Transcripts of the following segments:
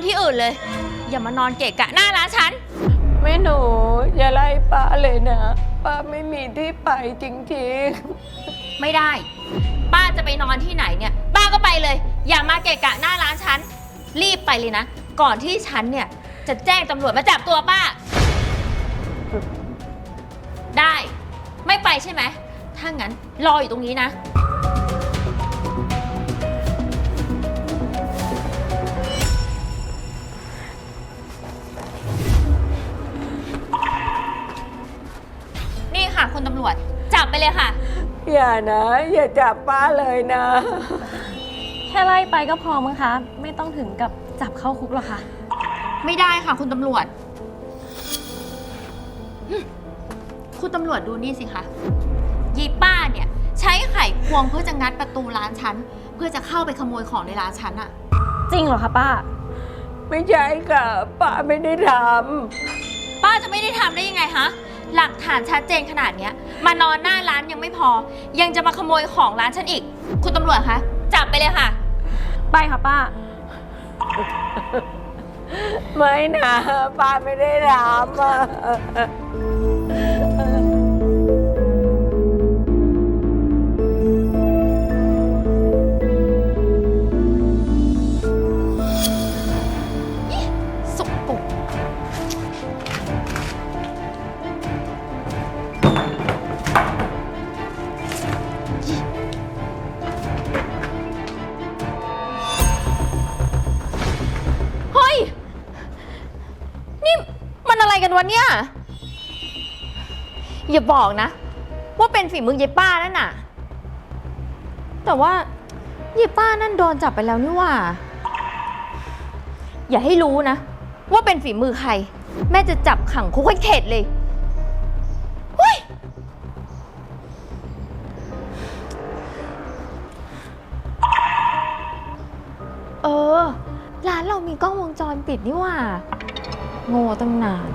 อนที่อื่นเลย อย่ามานอนเกะกะหน้าร้านฉัน แม่หนูอย่าไล่ป้าเลยนะ ป้าไม่มีที่ไปจริงไม่ได้ ป้าจะไปนอนที่ไหนเนี่ย ป้าก็ไปเลย อย่ามาเกะกะหน้าร้านฉัน รีบไปเลยนะ ก่อนที่ฉันเนี่ย จะแจ้งตำรวจมาจับตัวป้า ได้ ไม่ไปใช่ไหม ถ้างั้นรออยู่ตรงนี้นะ ไปเลยค่ะๆอย่านะ อย่าจับป้าเลยนะ แค่ไล่ไปก็พอมั้งคะ ไม่ต้องถึงกับจับเข้าคุกหรอกค่ะ ไม่ได้ค่ะ คุณตำรวจหึคุณตำรวจดูนี่สิคะยีป้าเนี่ย ใช้ไขควงเพื่อจะงัดประตูร้านฉัน เพื่อจะเข้าไปขโมยของในร้านฉันอะจริงเหรอคะป้า ไม่ใช่ค่ะ ป้าไม่ได้ทป้าจะไม่ได้ทำได้ยังไงฮะ หลักฐานชัดเจนขนาดเนี้ย มานอนหน้าร้านยังไม่พอ ยังจะมาขโมยของร้านฉันอีก คุณตำรวจคะ จับไปเลยค่ะ ไปค่ะป้าำไม่นะป้าไม่ได้ทำอะ กันวะเนี่ย อย่าบอกนะ ว่าเป็นฝีมือยายป้านั่นน่ะ แต่ว่ายายป้านั่นโดนจับไปแล้วนี่หว่า อย่าให้รู้นะ ว่าเป็นฝีมือใคร แม่จะจับขังคุกให้เข็ดเลยเฮ้ยเออ ร้านเรามีกล้องวงจรปิดนี่หว่า โง่ตั้งนาน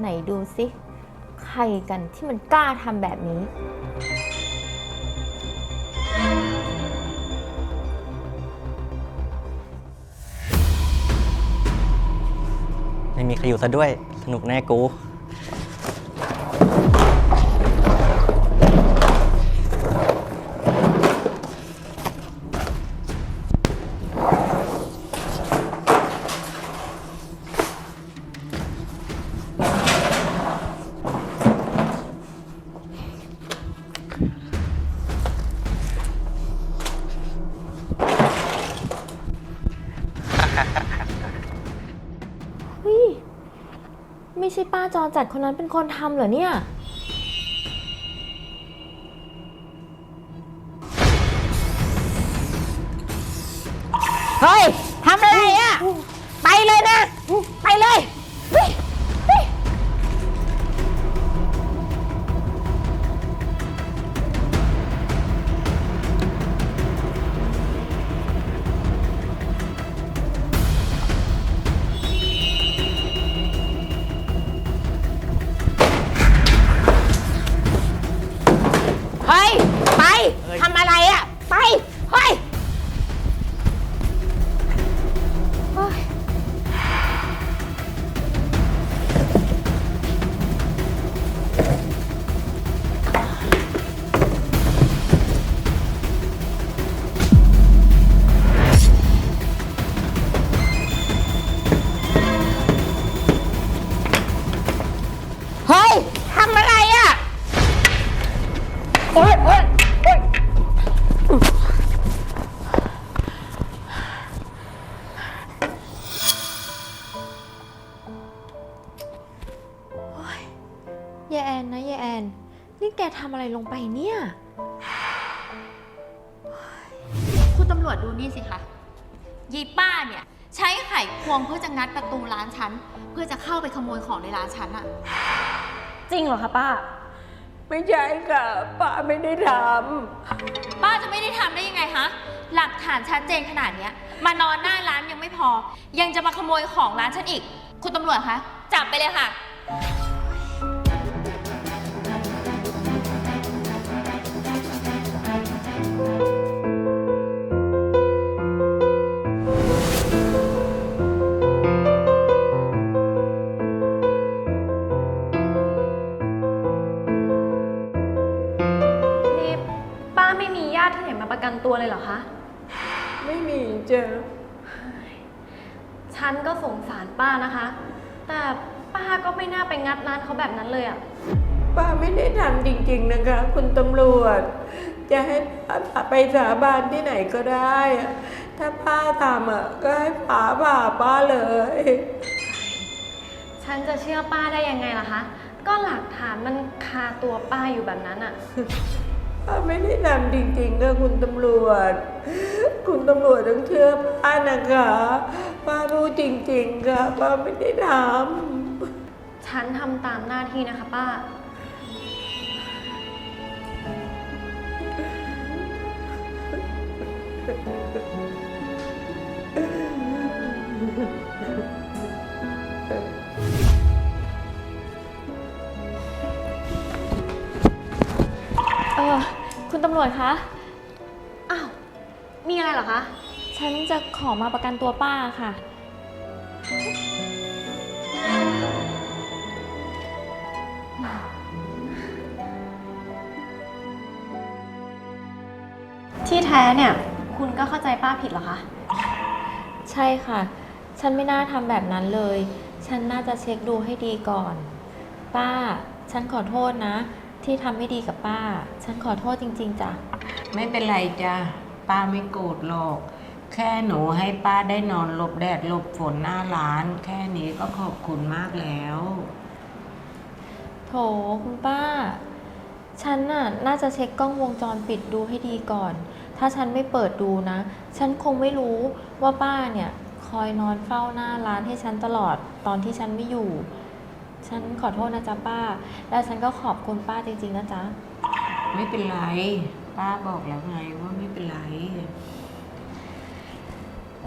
ไหนดูสิใครกันที่มันกล้าทำแบบนี้ ไม่มีใครอยู่ซะด้วย สนุกแน่กู จรจัดคนนั้นเป็นคนทำเหรอเนี่ย เฮ้ยทำอะไรอะ ไปเลยนะ ไปเลยเำอะไรลงไปเนี่ย คุณตำรวจดูนี่สิคะยีป้าเนี่ย ใช้ไขควงเพื่อจะงัดประตูร้านฉัน เพื่อจะเข้าไปขโมยของในร้านฉันอะจริงเหรอคะป้า ไม่ใช่ค่ะ ป้าไม่ได้ทป้าจะไม่ได้ทำได้ยังไงฮะ หลักฐานชัดเจนขนาดเนี้ย มานอนหน้าร้านยังไม่พอ ยังจะมาขโมยของร้านฉันอีก คุณตำรวจคะ จับไปเลยค่ะนี่ อคะ ไม่มีจ้ะฉันก็สงสารป้านะคะ แต่ป้าก็ไม่น่าไปงัดร้านเขาแบบนั้นเลยอะป้าไม่ได้ทำจริง ๆ นะคะ คุณตำรวจ จะให้ป้าไปสาบานที่ไหนก็ได้อะถ้าป้าทำอะก็ให้ป้าผ่าป้าเลย ฉันจะเชื่อป้าได้ยังไงล่ะคะ ก็หลักฐานมันคาตัวป้าอยู่แบบนั้นอะ ป้าไม่ได้ทำจริงๆค่ะคุณตำรวจ คุณตำรวจต้องเชื่อป้านะคะป้ารู้จริงๆค่ะป้าไม่ได้ทำ ฉันทำตามหน้าที่นะคะป้า คุณตำรวจคะ อ้าว มีอะไรเหรอคะ ฉันจะขอมาประกันตัวป้าค่ะ ที่แท้เนี่ย คุณก็เข้าใจป้าผิดเหรอคะ ใช่ค่ะ ฉันไม่น่าทำแบบนั้นเลย ฉันน่าจะเช็คดูให้ดีก่อน ป้า ฉันขอโทษนะ ที่ทำไม่ดีกับป้า ฉันขอโทษจริง ๆจ้ะ ไม่เป็นไรจ้ะป้าไม่โกรธหรอก แค่หนูให้ป้าได้นอนหลบแดดหลบฝนหน้าร้าน แค่นี้ก็ขอบคุณมากแล้ว โถคุณป้า ฉันน่ะน่าจะเช็คกล้องวงจรปิดดูให้ดีก่อน ถ้าฉันไม่เปิดดูนะ ฉันคงไม่รู้ว่าป้าเนี่ย คอยนอนเฝ้าหน้าร้านให้ฉันตลอดตอนที่ฉันไม่อยู่ ฉันขอโทษนะจ๊ะป้า แล้วฉันก็ขอบคุณป้าจริงๆนะจ๊ะ ไม่เป็นไร ป้าบอกแล้วไงว่าไม่เป็นไร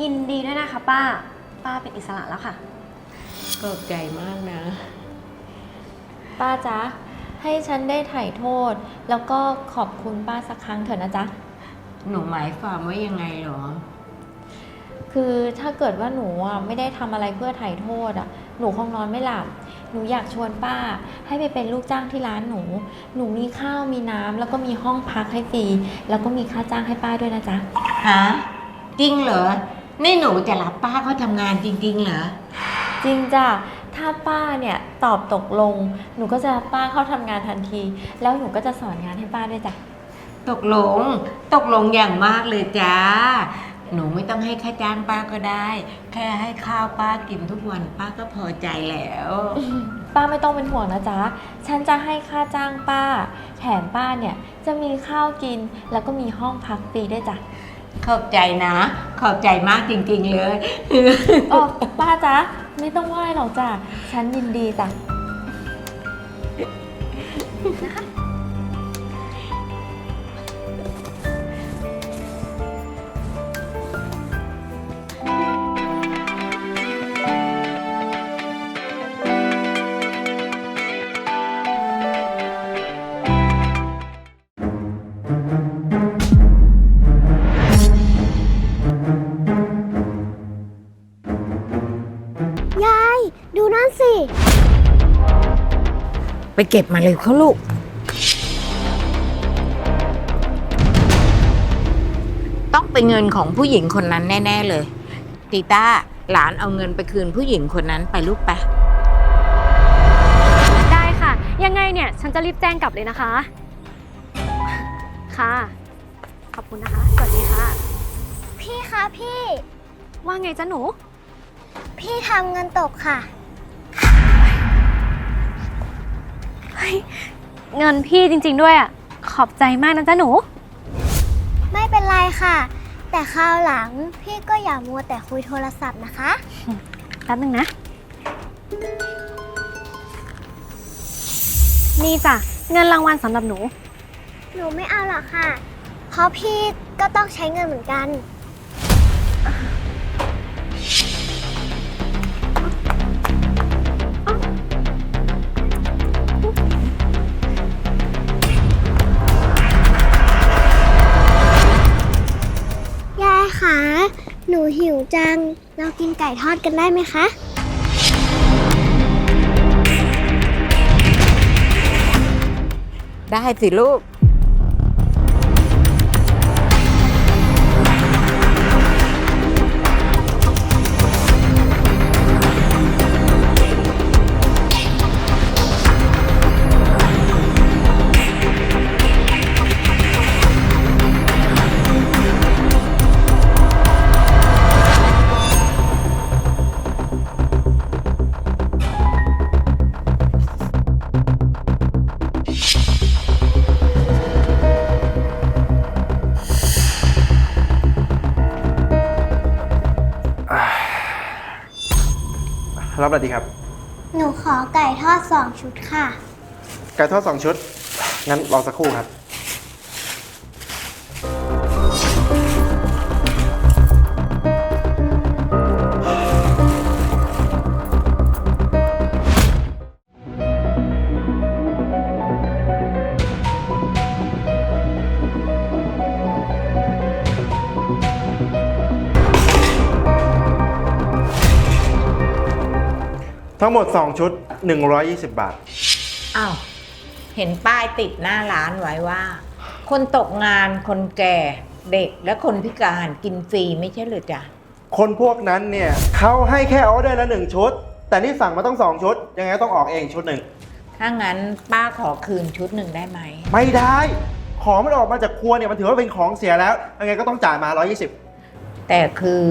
ยินดีด้วยนะคะ ป้า ป้าเป็นอิสระแล้วค่ะ ขอบใจมากนะ ป้าจ๊ะ ให้ฉันได้ไถ่โทษ แล้วก็ขอบคุณป้าสักครั้งเถอะนะจ๊ะ หนูหมายความว่ายังไงเหรอ คือถ้าเกิดว่าหนูอะไม่ได้ทำอะไรเพื่อไถ่โทษอะ หนูคงนอนไม่หลับ หนูอยากชวนป้า ให้ไปเป็นลูกจ้างที่ร้านหนู หนูมีข้าวมีน้ำแล้วก็มีห้องพักให้ฟรี แล้วก็มีค่าจ้างให้ป้าด้วยนะจ๊ะ ฮะจริงเหรอ นี่หนูจะรับป้าเขาทำงานจริง ๆ เหรอ จริงจ้ะ ถ้าป้าเนี่ยตอบตกลง หนูก็จะรับป้าเข้าทำงานทันที แล้วหนูก็จะสอนงานให้ป้าด้วยจ้ะ ตกลง ตกลงอย่างมากเลยจ้า หนูไม่ต้องให้ค่าจ้างป้าก็ได้ แค่ให้ข้าวป้ากินทุกวันป้าก็พอใจแล้ว ป้าไม่ต้องเป็นห่วงนะจ๊ะ ฉันจะให้ค่าจ้างป้า แถมป้าเนี่ยจะมีข้าวกินแล้วก็มีห้องพักฟรีด้วยจ้ะขอบใจนะ ขอบใจมากจริงๆเลยอ๋อป้าจ๊ะไม่ต้องไหว้หรอกจ้ะ ฉันยินดีจ้ะย เก็บมาเลยเขาลูก ต้องเป็นเงินของผู้หญิงคนนั้นแน่ ๆ เลย ตีต้าหลานเอาเงินไปคืนผู้หญิงคนนั้นไปลูกไป ได้ค่ะ ยังไงเนี่ย ฉันจะรีบแจ้งกลับเลยนะคะ ค่ะ ขอบคุณนะคะ สวัสดีค่ะ พี่คะพี่ ว่าไงจ๊ะหนู พี่ทำเงินตกค่ะ เงินพี่จริง ๆ ด้วยอะ ขอบใจมากนะจ๊ะหนู ไม่เป็นไรค่ะ แต่คราวหลังพี่ก็อย่ามัวแต่คุยโทรศัพท์นะคะ แป๊บนึงนะ นี่จ้ะ เงินรางวัลสำหรับหนู หนูไม่เอาหรอกค่ะ เพราะพี่ก็ต้องใช้เงินเหมือนกัน หนูหิวจัง เรากินไก่ทอดกันได้ไหมคะ ได้สิลูก อะไรดีครับ หนูขอไก่ทอดสองชุดค่ะ ไก่ทอดสองชุด งั้นรอสักครู่ครับ ทั้งหมด 2 ชุด 120 บาท อ้าว เห็นป้ายติดหน้าร้านไว้ว่า คนตกงานคนแก่เด็กและคนพิการกินฟรีไม่ใช่เหรือจ๊ะ คนพวกนั้นเนี่ยเขาให้แค่ออเดอร์ละหนึ่งชุด แต่นี่สั่งมาต้องสองชุด ยังไงก็ต้องออกเองชุดหนึ่ง ถ้างั้นป้าขอคืนชุดหนึ่งได้ไหม ไม่ได้ ของมันออกมาจากครัวเนี่ยมันถือว่าเป็นของเสียแล้ว ยังไงก็ต้องจ่ายมา 120แต่คือ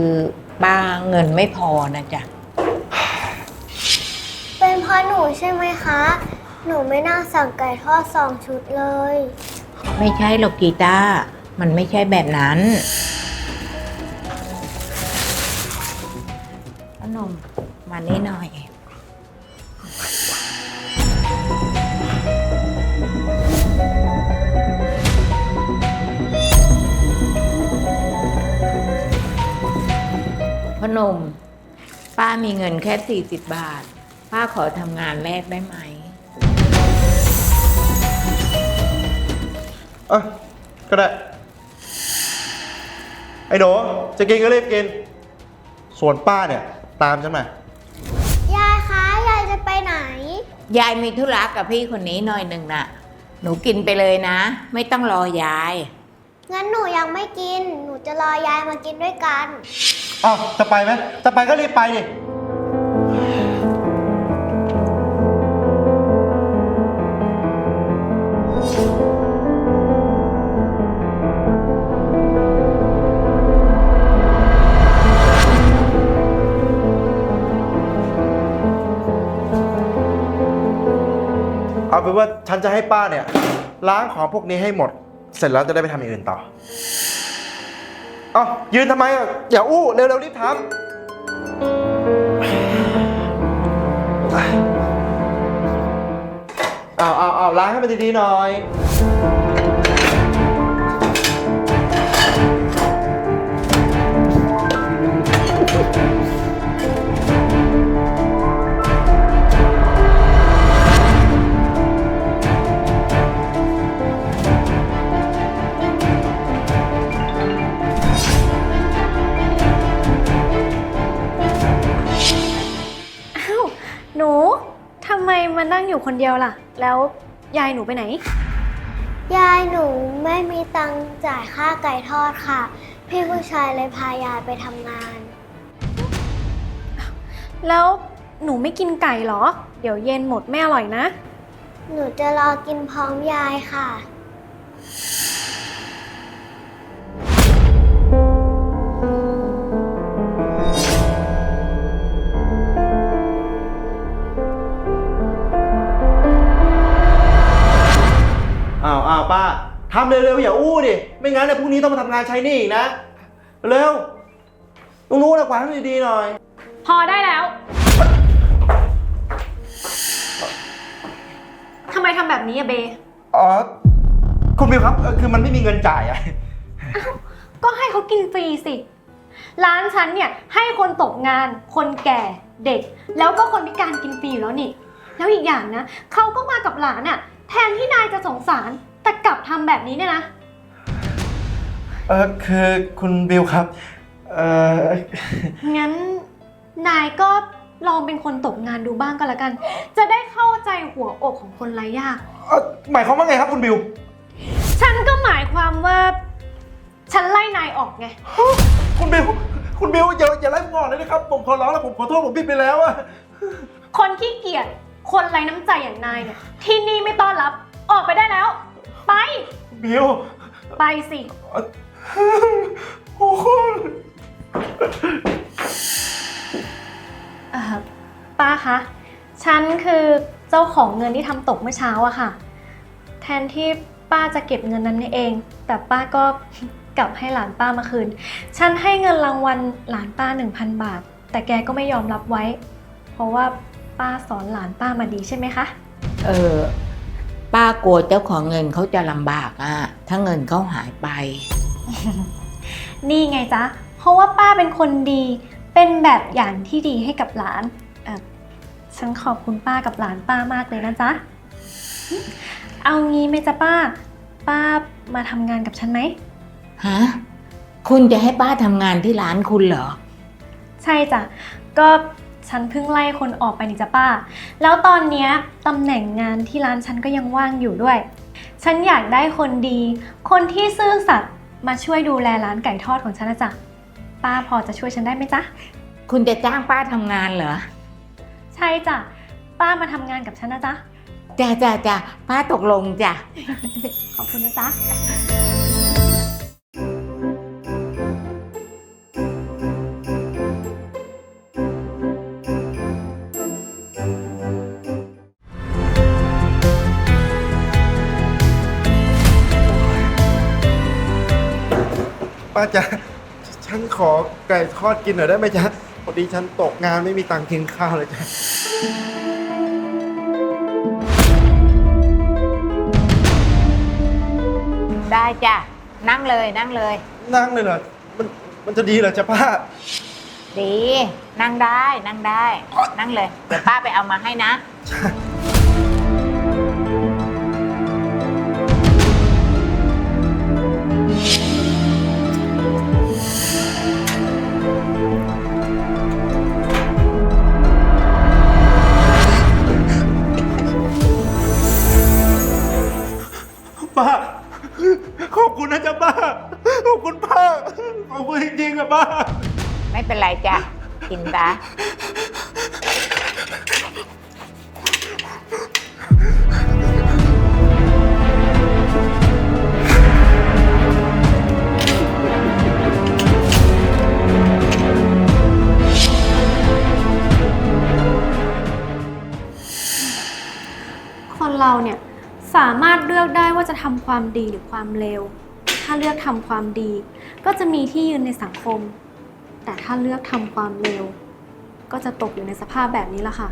ป้าเงินไม่พอนะจ๊ะ เพราะหนูใช่ไหมคะ หนูไม่น่าสั่งไก่ทอดสองชุดเลย ไม่ใช่หรอกกีตาร์มันไม่ใช่แบบนั้นพนมมานี่หน่อยพนม ป้ามีเงินแค่ 40 บาท ป้าขอทำงานแรกได้ไหม เออก็ได้ ไอ้หนูจะกินก็รีบกิน ส่วนป้าเนี่ย ตามฉันมายายคะ ยายจะไปไหน ยายมีธุระกับพี่คนนี้หน่อยหนึ่งน่ะ หนูกินไปเลยนะ ไม่ต้องรอยาย งั้นหนูยังไม่กิน หนูจะรอยายมากินด้วยกัน อ้าวจะไปไหมจะไปก็รีบไปดิ เอาเป็นว่าฉันจะให้ป้าเนี่ย ล้างของพวกนี้ให้หมด เสร็จแล้วจะได้ไปทำอย่างอื่นต่อ เอ้ายืนทำไมอะอย่าอู้เร็วๆรีบทำเอาเอาเอาล้างให้มันดีๆหน่อย มมานั่งอยู่คนเดียวล่ะ แล้วยายหนูไปไหน ยายหนูไม่มีตังค์จ่ายค่าไก่ทอดค่ะ พี่ผู้ชายเลยพายายไปทำงาน แล้วหนูไม่กินไก่เหรอ เดี๋ยวเย็นหมดไม่อร่อยนะ หนูจะรอกินพร้อมยายค่ะ ป้าทำเร็วๆอย่าอู้ดิ ไม่งั้นเนี่ยพรุ่งนี้ต้องมาทำงานใช้หนี่อีกนะ เร็วตรงนู้นนะกวาดให้ดีๆหน่อย พอได้แล้ว ทำไมทำแบบนี้อะเบ อ๋อ คุณบิวครับเอ่อคือมันไม่มีเงินจ่ายอะ ก็ให้เขากินฟรีสิ ร้านฉันเนี่ยให้คนตกงาน คนแก่เด็ก แล้วก็คนพิการกินฟรีอยู่แล้วนี่ แล้วอีกอย่างนะ เขาก็มากับหลานอะแทนที่นายจะสงสาร แต่กลับทำแบบนี้เนี่ยนะ เออคือคุณบิวครับ เอ่องั้นนายก็ลองเป็นคนตกงานดูบ้างก็แล้วกัน จะได้เข้าใจหัวอกของคนไร้ยาก เอ่อหมายความว่าไงครับคุณบิว ฉันก็หมายความว่า ฉันไล่นายออกไง คุณบิว คุณบิวอย่าอย่าไล่ผมออกเลยนะครับ ผมขอร้องแล้วผมขอโทษผมผิดไปแล้วอะคนขี้เกียจคนไร้น้ำใจอย่างนายเนี่ยที่นี่ไม่ต้อนรับออกไปได้แล้ว ไปคุณบิวไปสิ โอ้โหเอ่อป้าคะ ฉันคือเจ้าของเงินที่ทำตกเมื่อเช้าอะค่ะ แทนที่ป้าจะเก็บเงินนั้นเอง แต่ป้าก็ กลับให้หลานป้ามาคืน ฉันให้เงินรางวัลหลานป้า 1,000 บาท แต่แกก็ไม่ยอมรับไว้ เพราะว่าป้าสอนหลานป้ามาดีใช่ไหมคะ เออ ป้ากลัวเจ้าของเงินเขาจะลำบากอะถ้าเงินเขาหายไป นี่ไงจ๊ะ เพราะว่าป้าเป็นคนดี เป็นแบบอย่างที่ดีให้กับหลานเออฉันขอบคุณป้ากับหลานป้ามากเลยนะจ๊ะ เอางี้ไหมจ๊ะป้า ป้ามาทำงานกับฉันไหม ฮะ คุณจะให้ป้าทำงานที่ร้านคุณเหรอ ใช่จ้ะ ก็ ฉันเพิ่งไล่คนออกไปนี่จ้ะป้า แล้วตอนเนี้ยตำแหน่งงานที่ร้านฉันก็ยังว่างอยู่ด้วย ฉันอยากได้คนดี คนที่ซื่อสัตย์มาช่วยดูแลร้านไก่ทอดของฉันนะจ๊ะ ป้าพอจะช่วยฉันได้ไหมจ๊ะ คุณจะจ้างป้าทำงานเหรอใช่จ้ะ ป้ามาทำงานกับฉันนะจ๊ะ จ้าจ้าจ้าป้าตกลงจ้ะ ขอบคุณนะจ๊ะ ป้าจ๊ะฉันขอไก่ทอดกินหน่อยได้ไหมจ๊ะพอดีฉันตกงานไม่มีตังค์กินข้าวเลยจ้ะได้จ้ะนั่งเลยนั่งเลย นั่งเลยเหรอมันมันจะดีเหรอจ๊ะป้า ดี นั่งได้นั่งได้ นั่งเลย เดี๋ยวป้าไปเอามาให้นะ ป้า ขอบคุณนะจ๊ะป้า ขอบคุณป้า ขอบคุณจริงๆอะป้า ไม่เป็นไรจ้ะ กินซะคนเราเนี่ยสามารถเลือกได้ว่า จะทำความดีหรือความเลว ถ้าเลือกทำความดี ก็จะมีที่ยืนในสังคม แต่ถ้าเลือกทำความเลว ก็จะตกอยู่ในสภาพแบบนี้ละค่ะ